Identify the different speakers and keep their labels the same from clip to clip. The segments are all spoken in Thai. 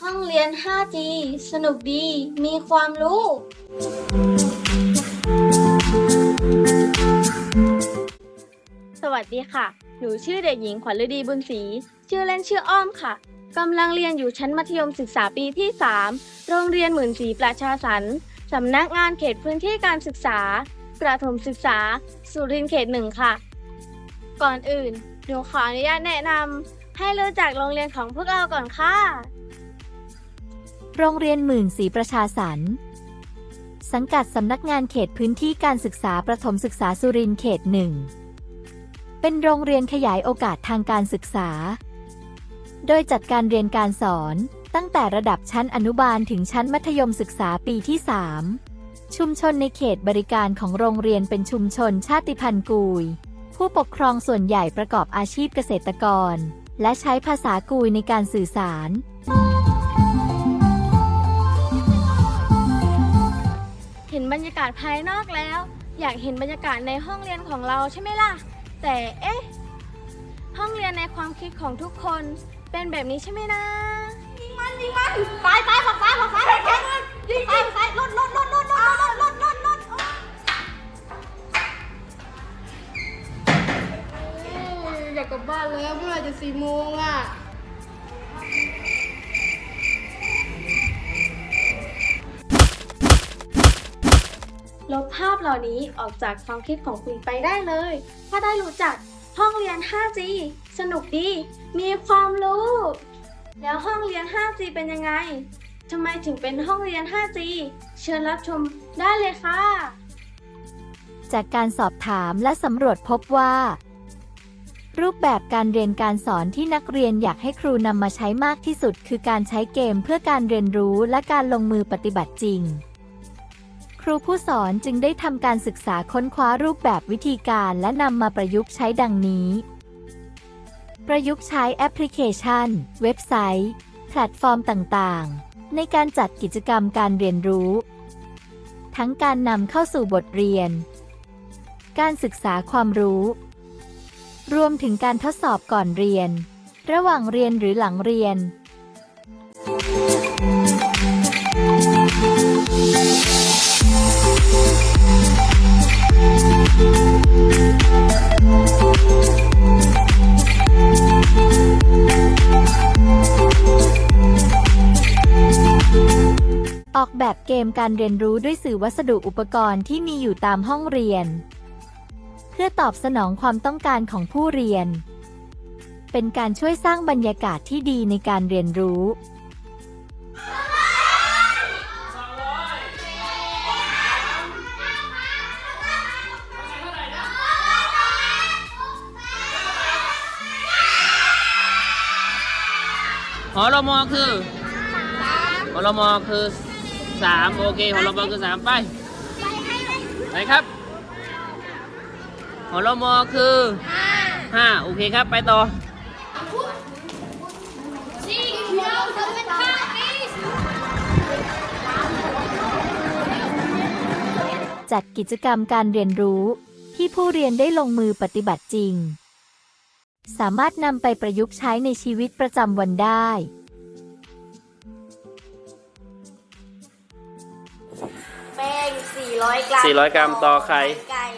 Speaker 1: ห้องเรียน 5G สนุกดี มีความรู้ สวัสดีค่ะ หนูชื่อเด็กหญิงขวัญฤดีบุญศรี ชื่อเล่นชื่ออ้อมค่ะ กำลังเรียนอยู่ชั้นมัธยมศึกษาปีที่ 3 โรงเรียนหมื่นศรีประชาสรรค์สำนักงานเขตพื้นที่การศึกษา ประถมศึกษา สุรินทร์เขตหนึ่งค่ะ ก่อนอื่น หนูขออนุญาตแนะนำ ให้รู้จักโรงเรียนของพวกเราก่อนค่ะ
Speaker 2: โรงเรียนหมื่นศรีประชาสรรค์สังกัดสำนักงานเขตพื้นที่การศึกษาประถมศึกษาสุรินทร์เขตหนึ่ง เป็นโรงเรียนขยายโอกาสทางการศึกษา โดยจัดการเรียนการสอนตั้งแต่ระดับชั้นอนุบาลถึงชั้นมัธยมศึกษาปีที่ 3 ชุมชนในเขตบริการของโรงเรียนเป็นชุมชนชาติพันธุ์กุย ผู้ปกครองส่วนใหญ่ประกอบอาชีพเกษตรกร และใช้ภาษากุยในการสื่อสาร
Speaker 1: เห็นบรรยากาศภายนอกแล้ว อยากเห็นบรรยากาศในห้องเรียนของเราใช่ไหมล่ะ แต่เอ๊ะ ห้องเรียนในความคิดของทุกคนเป็นแบบนี้ใช่ไหมนะ
Speaker 3: ยิงมันยิงมันซ้ายซ้ายฝั่งซ้ายฝั่งซ้ายแข็งยิงยิงซ้า สี่โมงอะ
Speaker 1: ลบภาพเหล่านี้ออกจากความคิดของคุณไปได้เลย ถ้าได้รู้จักห้องเรียน 5G สนุกดี มีความรู้ แล้วห้องเรียน 5G เป็นยังไงทำไมถึงเป็นห้องเรียน 5G เชิญรับชมได้เลยค่ะ
Speaker 2: จากการสอบถามและสำรวจพบว่า รูปแบบการเรียนการสอนที่นักเรียนอยากให้ครูนำมาใช้มากที่สุด คือการใช้เกมเพื่อการเรียนรู้และการลงมือปฏิบัติจริง ครูผู้สอนจึงได้ทำการศึกษาค้นคว้ารูปแบบวิธีการและนำมาประยุกต์ใช้ดังนี้ ประยุกต์ใช้แอปพลิเคชัน เว็บไซต์ แพลตฟอร์มต่างๆ ในการจัดกิจกรรมการเรียนรู้ ทั้งการนำเข้าสู่บทเรียน การศึกษาความรู้ รวมถึงการทดสอบก่อนเรียน ระหว่างเรียนหรือหลังเรียน ออกแบบเกมการเรียนรู้ด้วยสื่อวัสดุอุปกรณ์ที่มีอยู่ตามห้องเรียน พื่อตอบสนองความต้องการของผู้เรียน เป็นการช่วยสร้างบรรยากาศที่ดีในการเรียนรู้
Speaker 4: หอรมอคือหอรมอคือสามโอเคหอรมอคือสามไป ไปครับ หอรมอคือห้าโอเคครับไปต่อ
Speaker 2: จัดกิจกรรมการเรียนรู้ที่ผู้เรียนได้ลงมือปฏิบัติจริง สามารถนำไปประยุกต์ใช้ในชีวิตประจำวันได้
Speaker 3: แป้ง400 กรัม
Speaker 4: 400 กรัมต่อไข่
Speaker 3: ไก่สอง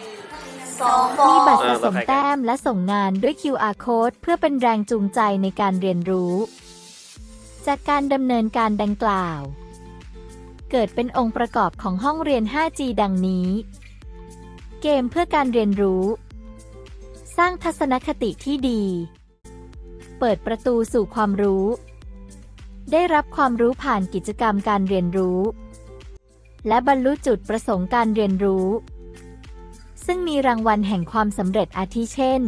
Speaker 3: ฟอ
Speaker 2: มีบัตรสะสมแต้มและส่งงานด้วย QR code เพื่อเป็นแรงจูงใจในการเรียนรู้ จากการดำเนินการดังกล่าว เกิดเป็นองค์ประกอบของห้องเรียน 5G ดังนี้ เกมเพื่อการเรียนรู้ สร้างทัศนคติที่ดี เปิดประตูสู่ความรู้ ได้รับความรู้ผ่านกิจกรรมการเรียนรู้ และบรรลุจุดประสงค์การเรียนรู้ ซึ่งมีรางวัลแห่งความสำเร็จอาทิเช่น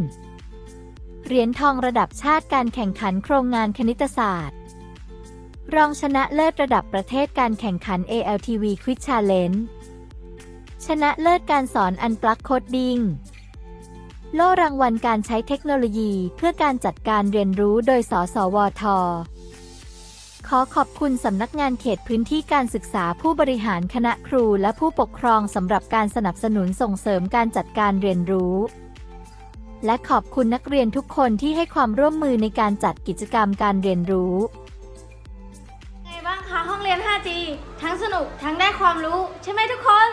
Speaker 2: เหรียญทองระดับชาติการแข่งขันโครงงานคณิตศาสตร์ รองชนะเลิศระดับประเทศการแข่งขัน ALTV Quiz Challenge ชนะเลิศการสอน Unplug Coding โล่รางวัลการใช้เทคโนโลยีเพื่อการจัดการเรียนรู้โดยสสวท ขอขอบคุณสำนักงานเขตพื้นที่การศึกษาผู้บริหารคณะครูและผู้ปกครองสำหรับการสนับสนุนส่งเสริมการจัดการเรียนรู้ และขอบคุณนักเรียนทุกคนที่ให้ความร่วมมือในการจัดกิจกรรมการเรียนรู้
Speaker 1: ไงบ้างคะห้องเรียน 5G ทั้งสนุกทั้งได้ความรู้ ใช่ไหมทุกคน